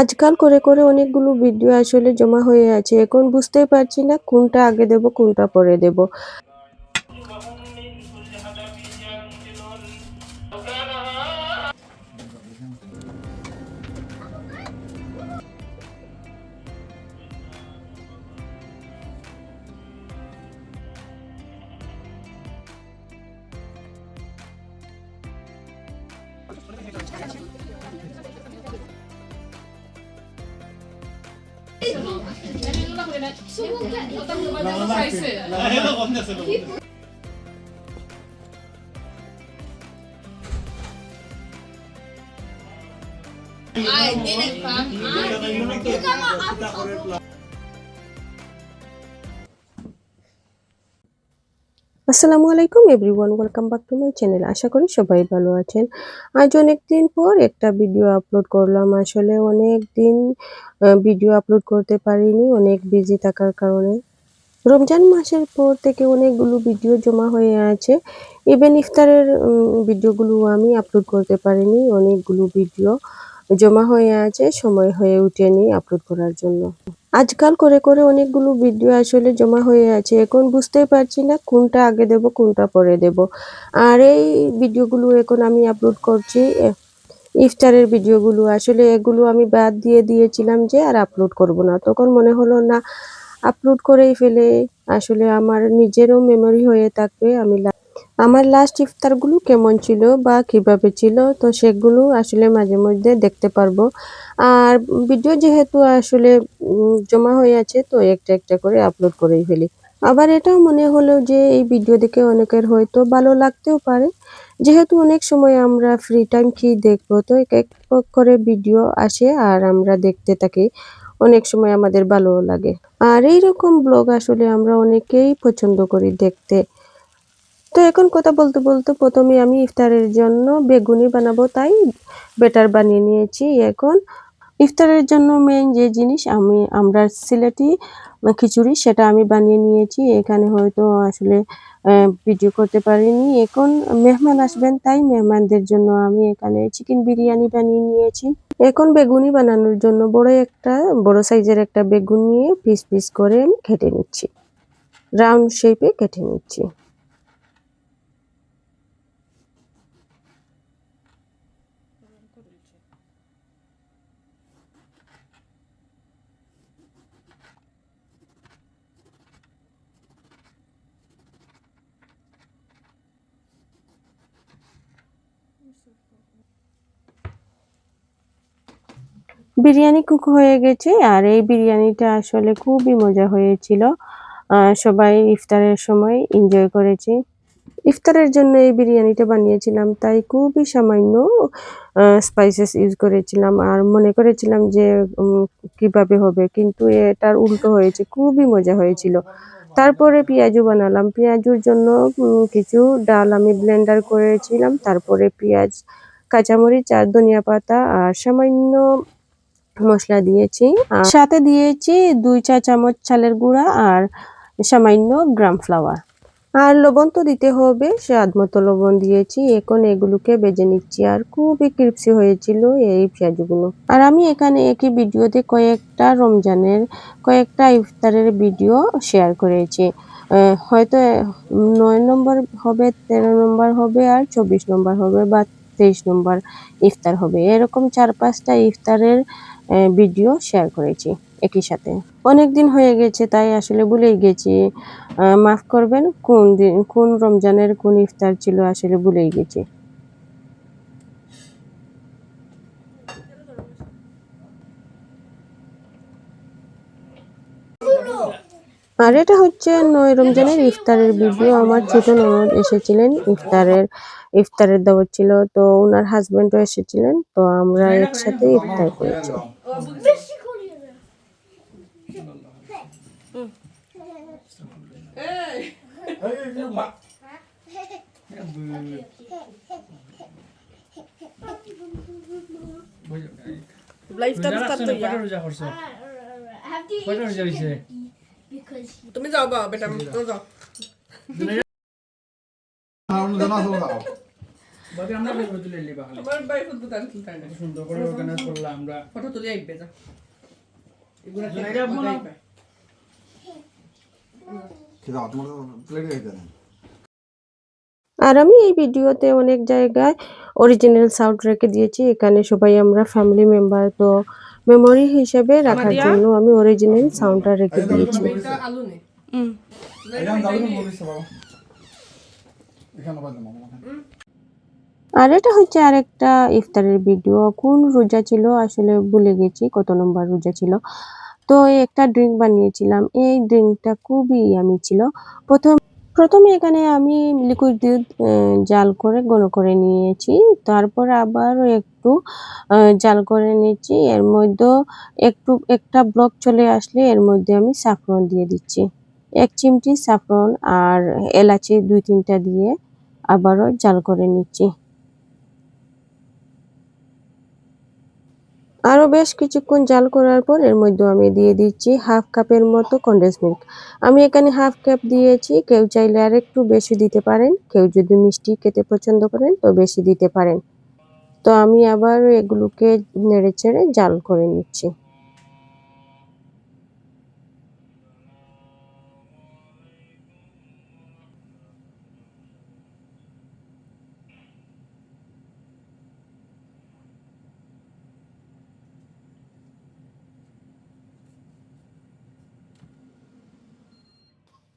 আজকাল করে করে অনেকগুলো ভিডিও আসলে জমা হয়ে আছে। এখন বুঝতেই পারছি না কোনটা আগে দেব, কোনটা পরে দেব। na. Subukan. Utang ko ba ng size eh? Ayaw ako na sa loob. Ay, dinag pa. Ay, hindi ka maabot ako. আসসালামু আলাইকুম everyone welcome back to my channel আশা করি সবাই ভালো আছেন। আজ অনেক দিন পর একটা ভিডিও আপলোড করলাম। আসলে অনেক দিন ভিডিও আপলোড করতে পারিনি, অনেক বিজি থাকার কারণে। রমজান মাসের পর থেকে অনেকগুলো ভিডিও জমা হয়ে আছে। ইভেন ইফতারের ভিডিওগুলো আমি আপলোড করতে পারিনি। অনেকগুলো ভিডিও জমা হয়ে আছে, সময় হয়ে উঠেনি আপলোড করার জন্য। আজকাল করে করে অনেকগুলো ভিডিও আসলে জমা হয়ে আছে। এখন বুঝতেই পারছি না কোনটা আগে দেব, কোনটা পরে দেব। আর এই ভিডিওগুলো এখন আমি আপলোড করছি ইফতারের ভিডিওগুলো আসলে এগুলো আমি বাদ দিয়ে দিয়েছিলাম যে আর আপলোড করব না। তখন মনে হলো, না আপলোড করেই ফেলে, আসলে আমার নিজেরও মেমরি হয়ে থাকবে, আমি আমার লাস্ট ইফতারগুলো কেমন ছিল বা কীভাবে ছিল, তো সেগুলো আসলে মাঝে মধ্যে দেখতে পারব। আর ভিডিও যেহেতু আসলে জমা হয়ে আছে, তো একটা একটা করে আপলোড করেই ফেলি। আবার এটাও মনে হলো যে এই ভিডিও দেখে অনেকের হয়তো ভালো লাগতেও পারে। যেহেতু অনেক সময় আমরা ফ্রি টাইম কি দেখব, তো এক এক করে ভিডিও আসে আর আমরা দেখতে থাকি। অনেক সময় আমাদের ভালোও লাগে। আর এইরকম ব্লগ আসলে আমরা অনেকেই পছন্দ করি দেখতে। তো এখন কথা বলতে বলতে প্রথমে আমি ইফতারের জন্য বেগুনি বানাবো, তাই বেটার বানিয়ে নিয়েছি। এখন ইফতারের জন্য মেইন যে জিনিস আমি, আমরা সিলেটি খিচুড়ি, সেটা আমি বানিয়ে নিয়েছি। এখানে হয়তো আসলে ভিডিও করতে পারিনি। এখন মেহমান আসবেন, তাই মেহমানদের জন্য আমি এখানে চিকেন বিরিয়ানি বানিয়ে নিয়েছি। এখন বেগুনি বানানোর জন্য বড় একটা, বড় সাইজের একটা বেগুন নিয়ে পিস পিস করে আমি কেটে নিচ্ছি। রাউন্ড শেপে কেটে নিচ্ছি। বিরিয়ানি কুক হয়ে গেছে, আর এই বিরিয়ানিটা আসলে খুবই মজা হয়েছিল। সবাই ইফতারের সময় এনজয় করেছি। ইফতারের জন্য এই বিরিয়ানিটা বানিয়েছিলাম, তাই খুবই সামান্য স্পাইসেস ইউজ করেছিলাম। আর মনে করেছিলাম যে কীভাবে হবে, কিন্তু এটার উল্টো হয়েছে, খুবই মজা হয়েছিল। তারপরে পেঁয়াজু বানালাম। পেঁয়াজুর জন্য কিছু ডাল আমি ব্লেন্ডার করেছিলাম। তারপরে পেঁয়াজ, কাঁচামরিচ, আর ধনিয়া পাতা, আর সামান্য মশলা দিয়েছি আর সাথে দিয়েছি দুই চা চামচ চালের গুঁড়া আর সামান্য গ্রাম ফ্লাওয়ার। আর লবণ তো দিতে হবে, স্বাদ মতো লবণ দিয়েছি। এখন এগুলোকে বেজে নিচ্ছি আর খুবই ক্রিপসি হয়েছিল এই পেঁয়াজগুলো। আর আমি এখানে একই ভিডিওতে কয়েকটা রমজানের, কয়েকটা ইফতারের ভিডিও শেয়ার করেছি। হয়তো নয় নম্বর হবে, তেরো নম্বর হবে আর চব্বিশ নম্বর হবে বা তেইশ নম্বর ইফতার হবে। এরকম চার পাঁচটা ইফতারের ভিডিও শেয়ার করেছি একই সাথে। অনেক দিন হয়ে গেছে, তাই আসলে ভুলেই গেছি। মাফ করবেন, কোন দিন, কোন রমজানের কোন ইফতার ছিল আসলে ভুলেই গেছি। আর এটা হচ্ছে নয় রমজানের ইফতারের ভিডিও। আমার ছোট ননদ এসেছিলেন, ইফতারের ইফতারের দাওয়াত ছিল। তো ওনার হাজবেন্ডও এসেছিলেন, তো আমরা একসাথে ইফতার করেছি। লাইফটা ইয়া তুমি যাও বা বেটা তুমি যাও বাকি আমরা বের তুলে নিবা খালি আমার বাই ফুল দোকান কিনতে না সুন্দর করে অর্গানাইজ করলাম আমরা। ফটো তুলে আইবে যা এগুলা জোনাই খেয়ে না? মজা আইবে। তোমার প্লেটে রেখে দেন আর আমি এই ভিডিওতে অনেক জায়গায় অরিজিনাল সাউন্ড রেখে দিয়েছি। এখানে সবাই আমরা ফ্যামিলি মেম্বার তো মেমোরি হিসেবে রাখার জন্য আমি অরিজিনাল সাউন্ডটা রেখে দিয়েছি। আর এটা হচ্ছে আরেকটা ইফতারের ভিডিও কোন রোজা ছিল? আসলে ভুলে গেছি কত নম্বর রোজা ছিল। তো একটা ড্রিঙ্ক বানিয়েছিলাম। এই ড্রিঙ্কটা খুবই আমি ছিল। প্রথম, প্রথমে এখানে আমি লিকুইড দুধ জাল করে ঘন করে নিয়েছি। তারপর আবার একটু জাল করে নিয়েছি। এর মধ্যে একটু, একটা ব্লক চলে আসলে এর মধ্যে আমি সাফরন দিয়ে দিচ্ছি। এক চিমটি সাফরন আর এলাচি দুই তিনটা দিয়ে আবারও জাল করে নিচ্ছি। আরও বেশ কিছুক্ষণ জাল করার পর এর মধ্যে আমি দিয়ে দিচ্ছি হাফ কাপের মতো কন্ডেন্স মিল্ক আমি এখানে হাফ কাপ দিয়েছি, কেউ চাইলে আর একটু বেশি দিতে পারেন, কেউ যদি মিষ্টি খেতে পছন্দ করেন তো বেশি দিতে পারেন। তো আমি আবার এগুলোকে নেড়ে চেড়ে জাল করে নিচ্ছি।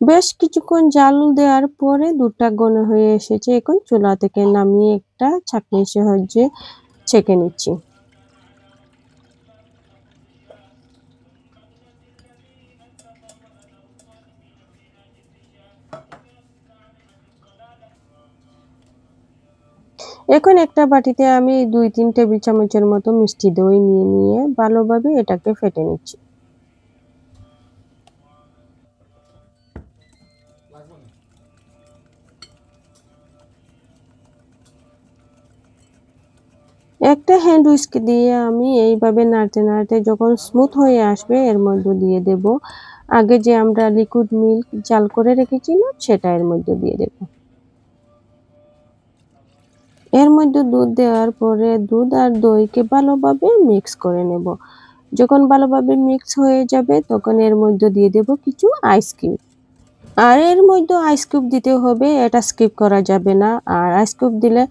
বেশ কিছুক্ষণ জাল দেওয়ার পরে দুধটা ঘন হয়ে এসেছে। এখন চুলা থেকে নামিয়ে একটা ছাঁকনির সাহায্যে ছেঁকে নিচ্ছি। এখন একটা বাটিতে আমি দুই তিন টেবিল চামচের মতো মিষ্টি দই নিয়ে নিয়ে ভালোভাবে এটাকে ফেটে নিচ্ছি। হ্যান্ড দিয়ে আমি এইভাবে নাড়তে নাড়তে যখন স্মুথ হয়ে আসবে, এর মধ্যে দিয়ে দেব। আগে যে আমরা লিকুইড মিল্ক জাল করে রেখেছিলাম সেটা এর মধ্যে দিয়ে দেব। এর মধ্যে দুধ দেওয়ার পরে দুধ আর দইকে ভালোভাবে মিক্স করে নেব। যখন ভালোভাবে মিক্স হয়ে যাবে, তখন এর মধ্যে দিয়ে দেব কিছু আইসক্রিম আর এর মধ্যে আইস কিউব দিতে হবে, এটা স্কিপ করা যাবে না। আর আইস কিউব দিলে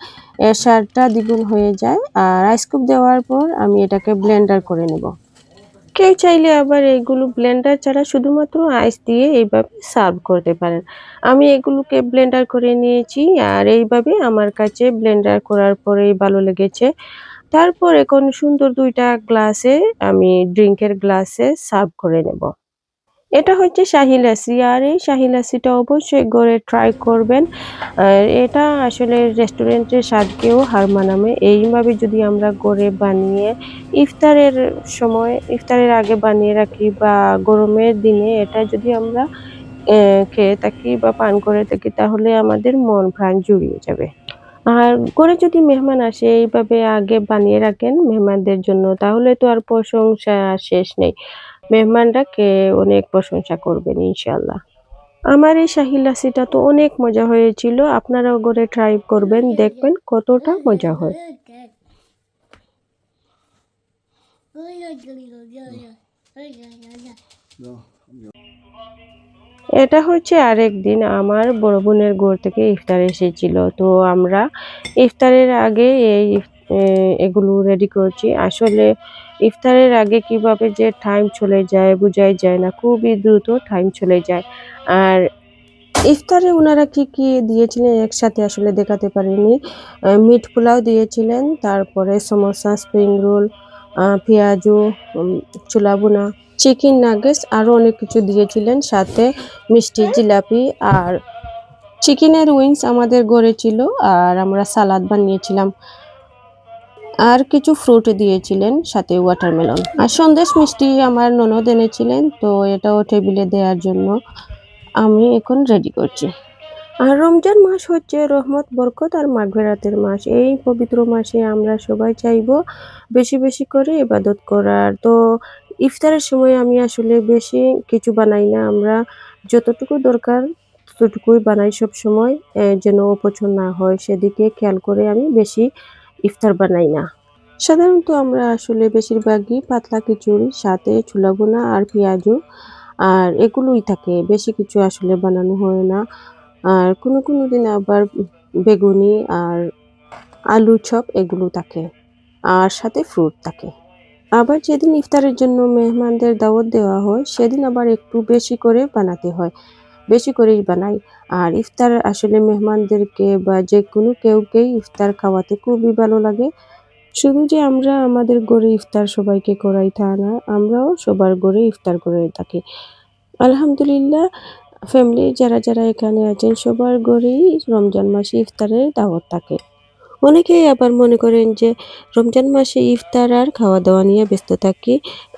এর স্বাদটা দ্বিগুণ হয়ে যায়। আর আইস কিউব দেওয়ার পর আমি এটাকে ব্লেন্ডার করে নেব। কেউ চাইলে আবার এইগুলো ব্লেন্ডার ছাড়া শুধুমাত্র আইস দিয়ে এইভাবে সার্ভ করতে পারেন। আমি এগুলোকে ব্লেন্ডার করে নিয়েছি, আর এইভাবে আমার কাছে ব্লেন্ডার করার পরেই ভালো লেগেছে। তারপর এখন সুন্দর দুইটা গ্লাসে আমি ড্রিঙ্কের গ্লাসে সার্ভ করে নেব। এটা হচ্ছে শাহি লাসি আর এই শাহি লাসিটা অবশ্যই গড়ে ট্রাই করবেন। আর এটা আসলে রেস্টুরেন্টের স্বাদকেও হার মানাবে। এইভাবে যদি আমরা গড়ে বানিয়ে ইফতারের সময়, ইফতারের আগে বানিয়ে রাখি বা গরমের দিনে এটা যদি আমরা খেয়ে থাকি বা পান করে থাকি, তাহলে আমাদের মন প্রাণ জুড়িয়ে যাবে। আর করে যদি মেহমান আসে, এইভাবে আগে বানিয়ে রাখেন মেহমানদের জন্য, তাহলে তো আর প্রশংসা শেষ নেই। মেহমানরা কে অনেক প্রশংসা করবেন ইনশাল্লাহ আমার এই শাহি লাসিটা তো অনেক মজা হয়েছিল। আপনারাও করে ট্রাই করবেন, দেখবেন কতটা মজা হয়। এটা হচ্ছে আরেক দিন আমার বড় বোনের ঘর থেকে ইফতার এসেছিল। তো আমরা ইফতারের আগে এই এগুলো রেডি করছি। আসলে ইফতারের আগে কীভাবে যে টাইম চলে যায় বোঝাই যায় না, খুবই দ্রুত টাইম চলে যায়। আর ইফতারে ওনারা কি কি দিয়েছিলেন একসাথে আসলে দেখাতে পারিনি। মিট পোলাও দিয়েছিলেন, তারপরে সমোসা স্প্রিং রোল পেঁয়াজু চুলা বোনা চিকেন নাগেটস আরও অনেক কিছু দিয়েছিলেন, সাথে মিষ্টি জিলাপি আর চিকেনের উইংস আমাদের ঘরে ছিল আর আমরা সালাদ বানিয়েছিলাম। আর কিছু ফ্রুট দিয়েছিলেন সাথে ওয়াটারমেলন আর সন্দেশ মিষ্টি আমার ননদ এনেছিলেন, তো এটাও টেবিলে দেওয়ার জন্য আমি এখন রেডি করছি। আর রমজান মাস হচ্ছে রহমত, বরকত আর মাগফিরাতের মাস। এই পবিত্র মাসে আমরা সবাই চাইব বেশি বেশি করে ইবাদত করার। তো ইফতারের সময় আমি আসলে বেশি কিছু বানাই না, আমরা যতটুকু দরকার ততটুকুই বানাই সব সময় যেন অপচয় না হয়। সেদিকে খেয়াল করে আমি বেশি ইফতার বানাই না। সাধারণত আমরা আসলে বেশিরভাগই পাতলা খিচুড়ি, সাথে ছোলা বোনা আর পেঁয়াজু আর এগুলোই থাকে। বেশি কিছু আসলে বানানো হয় না। আর কোনো কোনো দিন আবার বেগুনি আর আলু চপ এগুলো থাকে আর সাথে ফ্রুট থাকে। আবার যেদিন ইফতারের জন্য মেহমানদের দাওয়াত দেওয়া হয়, সেদিন আবার একটু বেশি করে বানাতে হয়। বেশি করেই বানাই। আর ইফতার আসলে মেহমানদেরকে বা যে কোনো কেউকেই ইফতার খাওয়াতে খুবই ভালো লাগে। শুধু যে আমরা আমাদের গড়ে ইফতার সবাইকে করাই তা না, আমরাও সবার গড়ে ইফতার করে থাকি। আলহামদুলিল্লাহ ফ্যামিলি যারা যারা এখানে আছেন সবার গড়েই রমজান মাসে ইফতারের দাওয়াত থাকে। অনেকেই আবার মনে করেন যে রমজান মাসে ইফতার আর খাওয়া দাওয়া নিয়ে ব্যস্ত থাকি,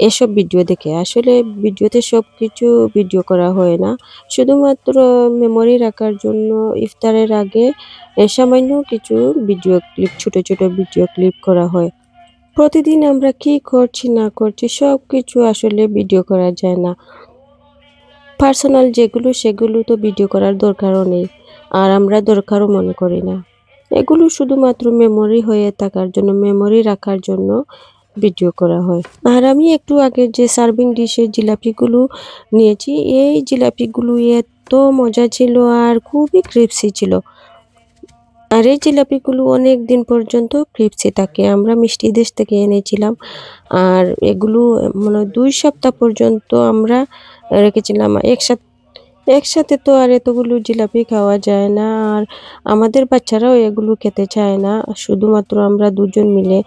এসব ভিডিও দেখে। আসলে ভিডিওতে সব কিছু ভিডিও করা হয় না। শুধুমাত্র মেমোরি রাখার জন্য ইফতারের আগে সামান্য কিছু ভিডিও ক্লিপ ছোট ছোট ভিডিও ক্লিপ করা হয়। প্রতিদিন আমরা কি করছি, না করছি সব কিছু আসলে ভিডিও করা যায় না। পার্সোনাল যেগুলো, সেগুলো তো ভিডিও করার দরকারও নেই। আর আমরা দরকারও মনে করি না। এগুলো শুধুমাত্র মেমোরি হয়ে থাকার জন্য মেমোরি রাখার জন্য ভিডিও করা হয়। আর আমি একটু আগে যে সার্ভিং ডিশের জিলাপিগুলো নিয়েছি, এই জিলাপিগুলো এত মজা ছিল আর খুবই ক্রিপসি ছিল। আর এই জিলাপিগুলো অনেক দিন পর্যন্ত ক্রিপসি থাকে। আমরা মিষ্টি দেশ থেকে এনেছিলাম আর এগুলো মানে দুই সপ্তাহ পর্যন্ত আমরা রেখেছিলাম। একসাথে একসাথে তো আর এতগুলো জিলাপি খাওয়া যায় না, আর আমাদের বাচ্চারাও এগুলো খেতে চায় না। শুধুমাত্র আমরা দুজন মিলে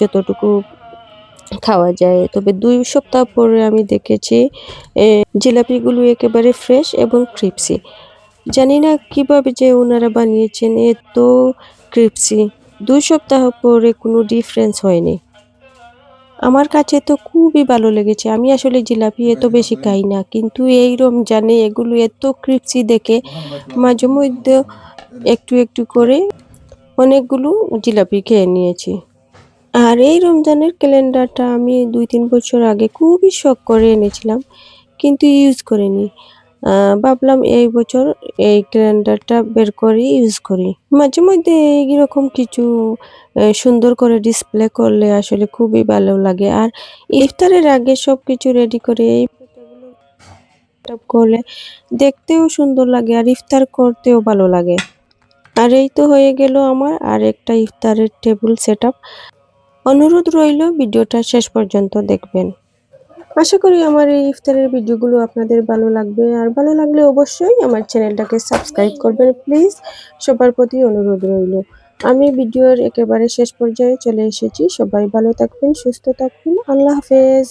যতটুকু খাওয়া যায়। তবে দুই সপ্তাহ পরে আমি দেখেছি জিলাপিগুলো একেবারে ফ্রেশ এবং ক্রিপসি। জানি না কীভাবে যে ওনারা বানিয়েছেন, এত ক্রিপসি। দুই সপ্তাহ পরে কোনো ডিফারেন্স হয়নি। আমার কাছে তো খুবই ভালো লেগেছে। আমি আসলে জিলাপি এত বেশি খাই না, কিন্তু এই রমজানে এগুলো এত ক্রিপসি দেখে মাঝে মধ্যে একটু একটু করে অনেকগুলো জিলাপি খেয়ে নিয়েছি। আর এই রমজানের ক্যালেন্ডারটা আমি দুই তিন বছর আগে খুবই শখ করে এনেছিলাম, কিন্তু ইউজ করিনি। ভাবলাম এই বছর এই ক্যালেন্ডারটা বের করে ইউজ করি। মাঝে মধ্যে এইরকম কিছু সুন্দর করে ডিসপ্লে করলে আসলে খুবই ভালো লাগে। আর ইফতারের আগে সব কিছু রেডি করে এই করলে দেখতেও সুন্দর লাগে আর ইফতার করতেও ভালো লাগে। আর এই তো হয়ে গেল আমার আর একটা ইফতারের টেবিল সেট অনুরোধ রইল, ভিডিওটা শেষ পর্যন্ত দেখবেন। আশা করি আমার এই ইফতারের ভিডিওগুলো আপনাদের ভালো লাগবে। আর ভালো লাগলে অবশ্যই আমার চ্যানেলটাকে সাবস্ক্রাইব করবেন, প্লিজ। সবার প্রতি অনুরোধ রইল। আমি ভিডিওর একেবারে শেষ পর্যায়ে চলে এসেছি। সবাই ভালো থাকবেন, সুস্থ থাকবেন। আল্লাহ হাফেজ।